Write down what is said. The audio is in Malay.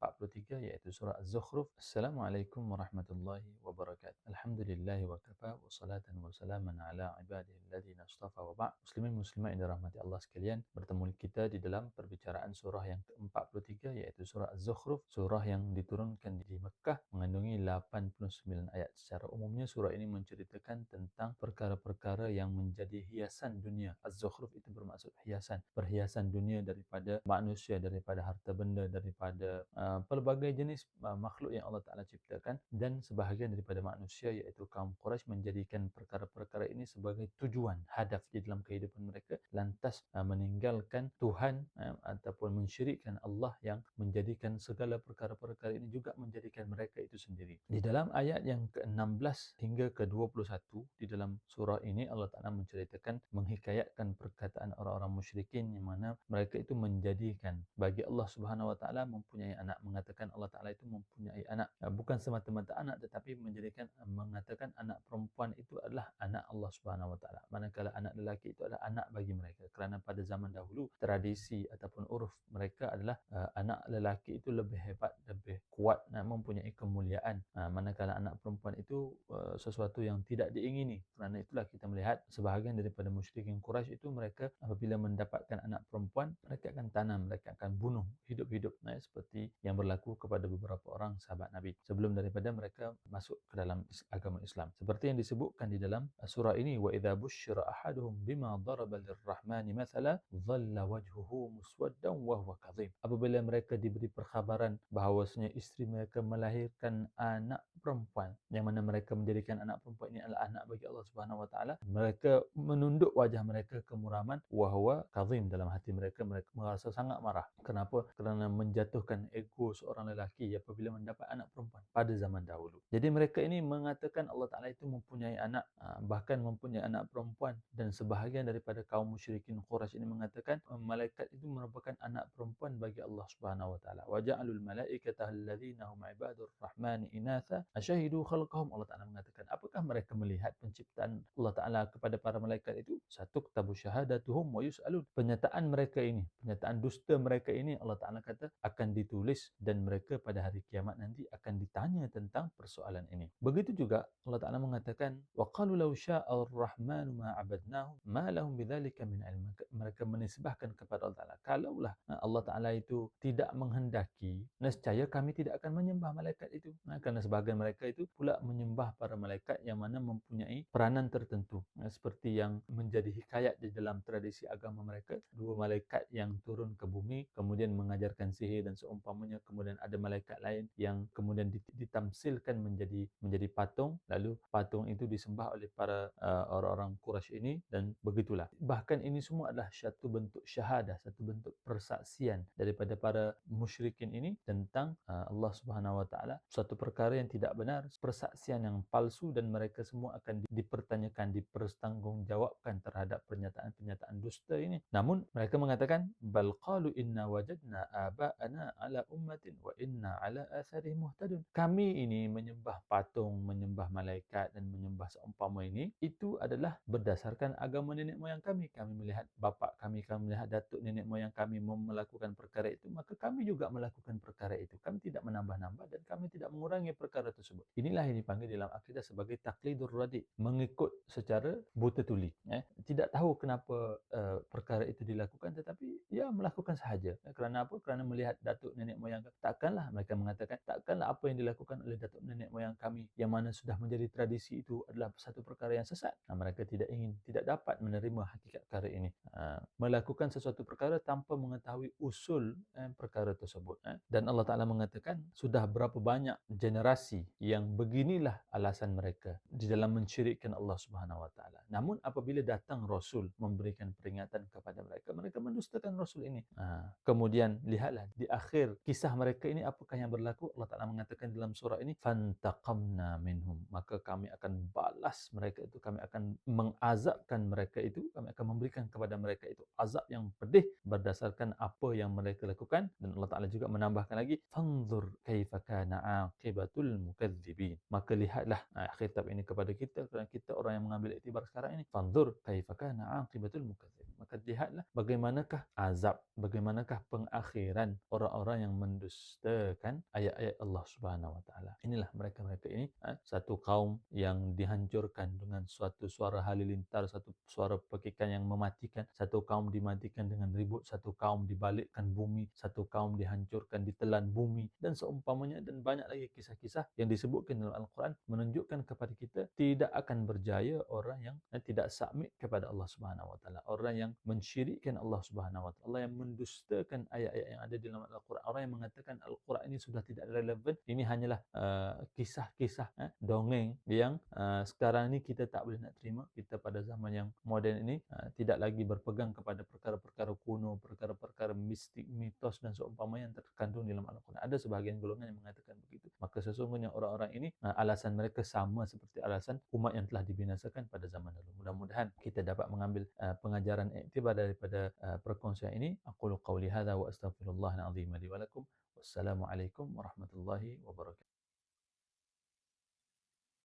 Pablo ke-43 iaitu surah Az-Zukhruf. Assalamualaikum warahmatullahi wabarakatuh. Alhamdulillah wa kafa wa salatan wa salaman ala ibadihi alladhina istafa wa ba' Muslimin muslimat yang dirahmati Allah sekalian, bertemu kita di dalam perbicaraan surah yang ke-43 iaitu surah Az-Zukhruf, surah yang diturunkan di Mekah mengandungi 89 ayat. Secara umumnya surah ini menceritakan tentang perkara-perkara yang menjadi hiasan dunia. Az-Zukhruf itu bermaksud hiasan, perhiasan dunia daripada manusia, daripada harta benda, daripada uh, pelbagai jenis uh, makhluk yang Allah Taala ciptakan dan sebahagian daripada manusia iaitu kaum Quraisy menjadikan perkara-perkara ini sebagai tujuan hadaf di dalam kehidupan mereka lantas uh, meninggalkan Tuhan uh, ataupun mensyirikkan Allah yang menjadikan segala perkara-perkara ini juga menjadikan mereka itu sendiri. Di dalam ayat yang ke-16 hingga ke-21 di dalam surah ini Allah Taala menceritakan menghikayatkan perkataan orang-orang musyrikin yang mana mereka itu menjadikan bagi Allah Subhanahu wa taala mempunyai anak mengatakan Allah taala itu mempunyai anak. Uh, bukan semata-mata anak tetapi menjadikan uh, mengatakan anak perempuan itu adalah anak Allah Subhanahu wa taala. Manakala anak lelaki itu adalah anak bagi mereka. Kerana pada zaman dahulu tradisi ataupun uruf mereka adalah uh, anak lelaki itu lebih hebat lebih kuat mempunyai kemuliaan. Manakala anak perempuan itu sesuatu yang tidak diingini kerana itulah kita melihat sebahagian daripada musyrikin Quraisy itu mereka apabila mendapatkan anak perempuan mereka akan tanam mereka akan bunuh hidup-hidup nah, seperti yang berlaku kepada beberapa orang sahabat Nabi sebelum daripada mereka masuk ke dalam agama Islam. Seperti yang disebutkan di dalam surah ini wa idza busyira ahaduhum bima daraba lirrahmani mathala dhalla wajhuhu muswaddan wa huwa kadhim. Apabila mereka diberi perkhabaran bahawasanya isteri mereka melahirkan anak perempuan yang mana mereka menjadikan anak perempuan ini adalah anak bagi Allah Subhanahu wa taala, mereka menunduk wajah mereka kemuraman wa huwa kadhim dalam hati mereka mereka merasa sangat marah. Kenapa? Kerana menjatuhkan ego seorang lelaki apabila mendapat anak perempuan pada zaman dahulu. Jadi mereka ini mengatakan Allah Ta'ala itu mempunyai anak, ha, bahkan mempunyai anak perempuan. Dan sebahagian daripada kaum musyrikin Quraisy ini mengatakan malaikat itu merupakan anak perempuan bagi Allah Subhanahu Wa Ta'ala. Waja'alul malaikata alladhina hum ibadur rahmani inatha asyahidu khalqahum. Allah Ta'ala mengatakan, apakah mereka melihat penciptaan Allah Ta'ala kepada para malaikat itu? Satu ktabu syahadatuhum wa yus'alun. Penyataan mereka ini, penyataan dusta mereka ini Allah Taala kata akan ditulis dan mereka pada hari kiamat nanti akan ditanya tentang persoalan ini. Begitu juga Allah Taala mengatakan qalu law syaa ar-rahman ma abadnahu ma lahum bidzalika min ilm. Mereka menisbahkan kepada Allah Taala kalaulah Allah Taala itu tidak menghendaki nescaya kami tidak akan menyembah malaikat itu. Nah, kerana sebahagian mereka itu pula menyembah para malaikat yang mana mempunyai peranan tertentu seperti yang menjadi hikayat di dalam tradisi agama mereka. Dua malaikat yang turun ke bumi kemudian mengajarkan sihir dan seumpamanya kemudian ada malaikat lain yang kemudian ditamsilkan menjadi menjadi patung. Lalu patung itu disembah oleh para uh, orang-orang Quraisy ini dan begitulah. Bahkan ini semua adalah satu bentuk syahadah satu bentuk persaksian daripada para musyrikin ini tentang uh, Allah Subhanahu wa taala. Suatu perkara yang tidak benar persaksian yang palsu dan mereka semua akan dipertanyakan dipertanggungjawabkan terhadap pernyataan-pernyataan dusta ini namun mereka mengatakan bal qalu inna wajadna aba'ana ala ummatin wa inna ala athari muhtadun. Kami ini menyembah patung, menyembah malaikat dan menyembah seumpama ini itu adalah berdasarkan agama nenek moyang kami. Kami melihat bapa kami, kami melihat datuk nenek moyang kami melakukan perkara itu, maka kami juga melakukan perkara itu. Kami tidak menambah-nambah dan kami tidak mengurangi perkara tersebut. Inilah yang dipanggil dalam akidah sebagai taklidur radi, mengikut secara buta tuli. Eh. Tidak tahu kenapa uh, perkara itu dilakukan tetapi ya melakukan sahaja. Eh, kerana apa? Kerana melihat datuk nenek moyang takkanlah mereka mengatakan takkanlah apa yang dilakukan oleh datuk nenek moyang kami yang mana sudah menjadi tradisi itu adalah satu perkara yang sesat. Nah, mereka tidak ingin, tidak dapat menerima hakikat perkara ini. Uh, melakukan sesuatu perkara tanpa mengetahui usul eh, perkara tersebut. Eh. Dan Allah Ta'ala mengatakan sudah berapa banyak generasi yang beginilah alasan mereka di dalam mensyirikkan Allah Subhanahu Wa Ta'ala. Namun apabila datang Rasul memberikan peringatan kepada mereka, mereka mendustakan Rasul ini. Ha. Kemudian lihatlah di akhir kisah mereka ini apakah yang berlaku? Allah Taala mengatakan dalam surah ini fantaqamna minhum. Maka kami akan balas mereka itu, kami akan mengazabkan mereka itu, kami akan memberikan kepada mereka itu azab yang pedih berdasarkan apa yang mereka lakukan dan Allah Taala juga menambahkan lagi fanzur kaifa kana aqibatul mukadzibin. Maka lihatlah ha, khitab ini kepada kita kerana kita orang yang mengambil iktibar sekarang ini fanzur kaifa kana aqibatul mukadzibin. Maka lihatlah bagaimanakah azab, bagaimanakah pengakhiran orang-orang yang mendustakan ayat-ayat Allah Subhanahu wa taala. Inilah mereka-mereka ini ha, satu kaum yang dihancurkan dengan suatu suara halilintar, satu suara pekikan yang mematikan, satu kaum dimatikan dengan ribut, satu kaum dibalikkan bumi, satu kaum dihancurkan ditelan bumi dan seumpamanya dan banyak lagi kisah-kisah yang disebutkan dalam Al-Quran menunjukkan kepada kita tidak akan berjaya orang yang eh, tidak submit kepada Allah Subhanahu wa taala, orang yang mensyirikkan Allah Subhanahu wa taala, Allah yang mendustakan ayat-ayat yang ada di dalam Al-Quran, orang yang mengatakan Al-Quran ini sudah tidak relevan, ini hanyalah uh, kisah-kisah eh, dongeng yang uh, sekarang ini kita tak boleh nak terima. Kita pada zaman yang moden ini uh, tidak lagi berpegang kepada perkara-perkara kuno, perkara-perkara mistik, mitos dan seumpamanya yang terkandung dalam Al-Quran. Ada sebahagian golongan yang mengatakan begitu. Maka sesungguhnya orang-orang ini uh, alasan mereka sama seperti alasan umat yang telah dibinasakan pada zaman dulu. Mudah-mudahan kita dapat mengambil uh, pengajaran iktibar daripada uh, perkongsian ini. Aku qawli hadha wa astaghfirullah al-azim li wa lakum. Wassalamualaikum warahmatullahi wabarakatuh.